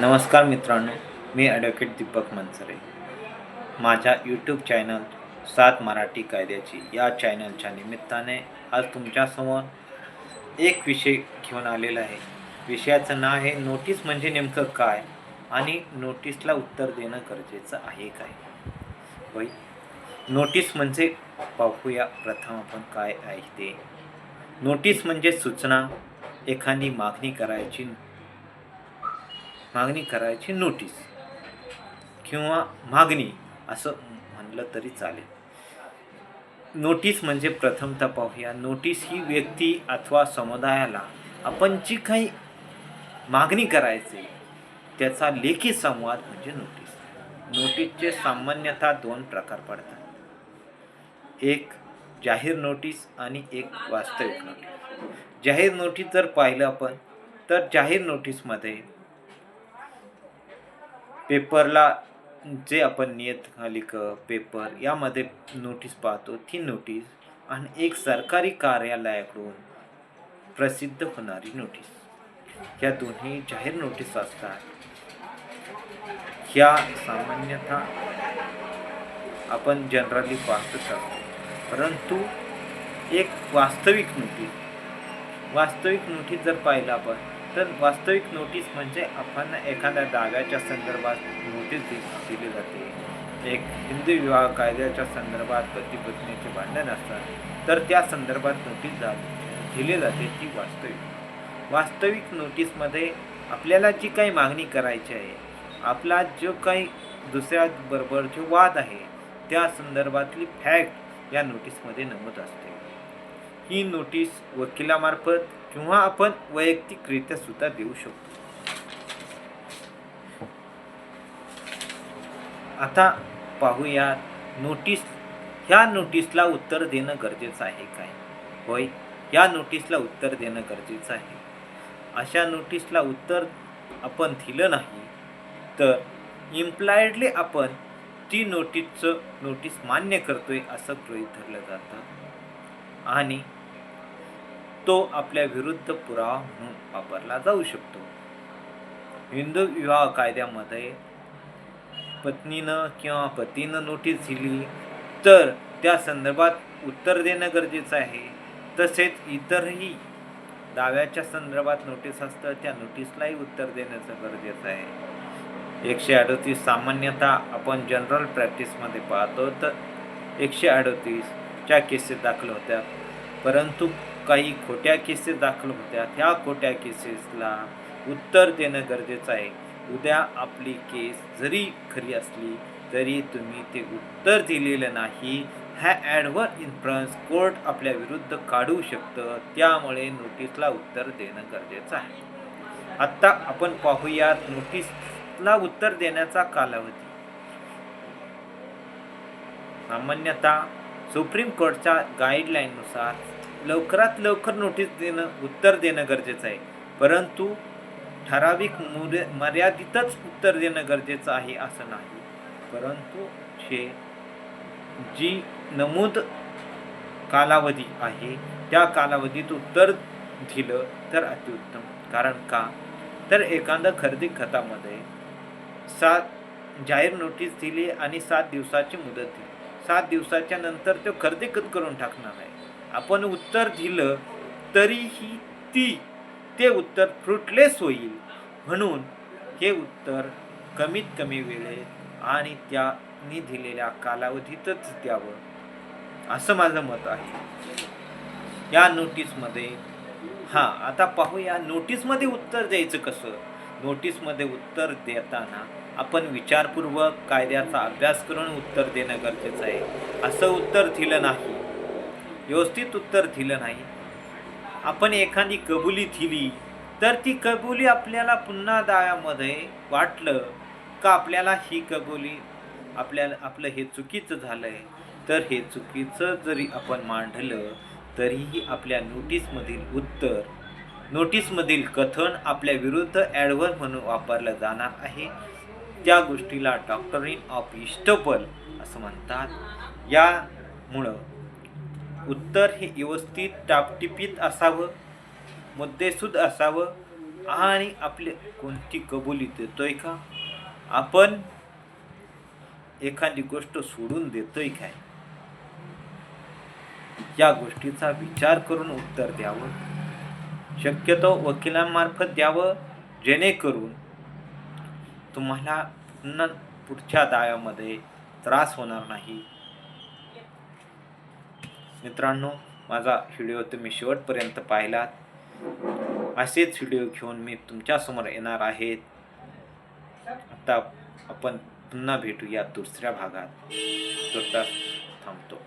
नमस्कार मित्रांनो मी ॲडव्होकेट दीपक मनसरे. माझ्या यूट्यूब चॅनल सात मराठी कायद्याची या चॅनलच्या निमित्ताने आज तुमच्यासमोर एक विषय घेऊन आलेला आहे. विषयाचं नाव आहे नोटीस म्हणजे नेमकं काय आणि नोटीसला उत्तर देणं गरजेचं आहे काय? होय नोटीस म्हणजे पाहूया प्रथम आपण काय आहे ते. नोटीस म्हणजे सूचना एखादी मागणी करायची मागणी करायची नोटीस किंवा मागणी असं म्हणलं तरी चालेल. नोटीस म्हणजे प्रथमतः पाहूया नोटीस ही व्यक्ती अथवा समुदायाला आपण जी काही मागणी करायची त्याचा लेखी संवाद म्हणजे नोटीस नोटीसचे सामान्यतः दोन प्रकार पडतात. एक जाहीर नोटीस आणि एक वास्तविक नोटीस जाहीर नोटीस जर पाहिलं आपण तर जाहीर नोटीसमध्ये पेपरला जे आपण नियतकालिक पेपर यामध्ये नोटीस पाहतो ती नोटीस आणि एक सरकारी कार्यालयाकडून प्रसिद्ध होणारी नोटीस या दोन्ही जाहीर नोटीस असतात. ह्या सामान्यतः आपण जनरली पाहतच असतो. परंतु एक वास्तविक नोटीस वास्तविक नोटीस जर पाहिलं आपण तर वास्तविक नोटीस म्हणजे आपण एखाद्या दाव्याच्या संदर्भात नोटीस दि दिली जाते. एक हिंदू विवाह कायद्याच्या संदर्भात पती पत्नीचे भांडण असतात तर त्या संदर्भात नोटीस जा दिली जाते ती वास्तविक. वास्तविक नोटीसमध्ये आपल्याला जी काही मागणी करायची आहे आपला जो काही दुसऱ्या बरोबर जो वाद आहे त्या संदर्भातली फॅक्ट या नोटीसमध्ये नमूद असते. ही नोटीस वकिलामार्फत किंवा आपण वैयक्तिकरित्या सुद्धा देऊ शकतो. आता पाहूया नोटीस ह्या नोटीसला उत्तर देणं गरजेचं आहे काय? होय या नोटीसला उत्तर देणं गरजेचं आहे. अशा नोटीसला उत्तर आपण दिलं नाही तर इम्प्लायडली आपण ती नोटीसचं नोटीस मान्य करतोय असं गृहीत धरलं जातं. आणि तो आपल्या विरुद्ध पुरावा म्हणून वापरला जाऊ शकतो. हिंदू विवाह कायद्यामध्ये पत्नीनं किंवा पतीनं नोटीस दिली तर त्या संदर्भात उत्तर देणं गरजेचं आहे. तसेच इतरही दाव्याच्या संदर्भात नोटीस असतं त्या नोटीसलाही उत्तर देण्याचं गरजेचं आहे. एकशे अडतीस सामान्यतः आपण जनरल प्रॅक्टिसमध्ये पाहतो तर एकशे अडतीस खोट्या केसेस दाखल होत्या परंतु काही खोट्या केसेस दाखल होत्या ह्या खोट्या केसेसला उत्तर देणं गरजेचं आहे. उद्या आपली केस जरी खरी असली तरी तुम्ही ते उत्तर दिलेलं नाही. ह्या ॲडवर इन्फ्लुअन्स कोर्ट आपल्या विरुद्ध काढू शकतं. त्यामुळे नोटीसला उत्तर देणं गरजेचं आहे. आत्ता आपण पाहूयात नोटीसला उत्तर देण्याचा कालावधी. सामान्यतः सुप्रीम कोर्टच्या गाईडलाईननुसार लवकरात लवकर नोटीस देणं उत्तर देणं गरजेचं आहे. परंतु ठराविक मुर्य मर्यादितच उत्तर देणं गरजेचं आहे असं नाही. परंतु हे जी नमूद कालावधी आहे त्या कालावधीत उत्तर दिलं तर अतिउत्तम. कारण का? तर एखादं खरेदी खतामध्ये सात जाहीर नोटीस दिली आणि सात दिवसाची मुदत दिली. सात दिवसाच्या नंतर तो खरेदीकत करून टाकणार आहे. आपण उत्तर दिलं तरीही ती ते उत्तर फ्रुटलेस होईल. म्हणून हे उत्तर कमीत कमी वेळेत आणि त्यांनी दिलेल्या कालावधीतच द्यावं. असं माझं मत आहे. या नोटीसमध्ये हां आता पाहूया नोटीसमध्ये उत्तर द्यायचं कसं? नोटीसमध्ये उत्तर देताना आपण विचारपूर्वक कायद्याचा अभ्यास करून उत्तर देणं गरजेचं आहे. असं उत्तर दिलं नाही. व्यवस्थित उत्तर दिलं नाही. आपण एखादी कबुली दिली तर ती कबुली आपल्याला पुन्हा दाव्यामध्ये वाटलं का आपल्याला ही कबुली आपल्याला आपलं हे चुकीचं झालं आहे तर हे चुकीचं जरी आपण मांडलं तरीही आपल्या नोटीसमधील उत्तर नोटीसमधील कथन आपल्या विरुद्ध ॲडव्हर म्हणून वापरलं जाणार आहे. त्या गोष्टीला डॉक्टरीन ऑफ इस्टबल असं म्हणतात. यामुळं उत्तर हे व्यवस्थित टापटिपीत असावं मुद्देसूद असावं आणि आपले कोणती कबुली देतोय का? आपण एखादी गोष्ट सोडून देतोय काय? या गोष्टीचा विचार करून उत्तर द्यावं. शक्यतो वकिलांमार्फत द्यावं जेणेकरून तुम्हाला पुन्हा पुढच्या दायामध्ये त्रास होणार नाही. मित्रांनो माझा व्हिडिओ तुम्ही शेवटपर्यंत पाहिलात. असेच व्हिडिओ घेऊन मी तुमच्यासमोर येणार आहेत आता आपण पुन्हा भेटूया दुसऱ्या भागात. तुर्तास थांबतो.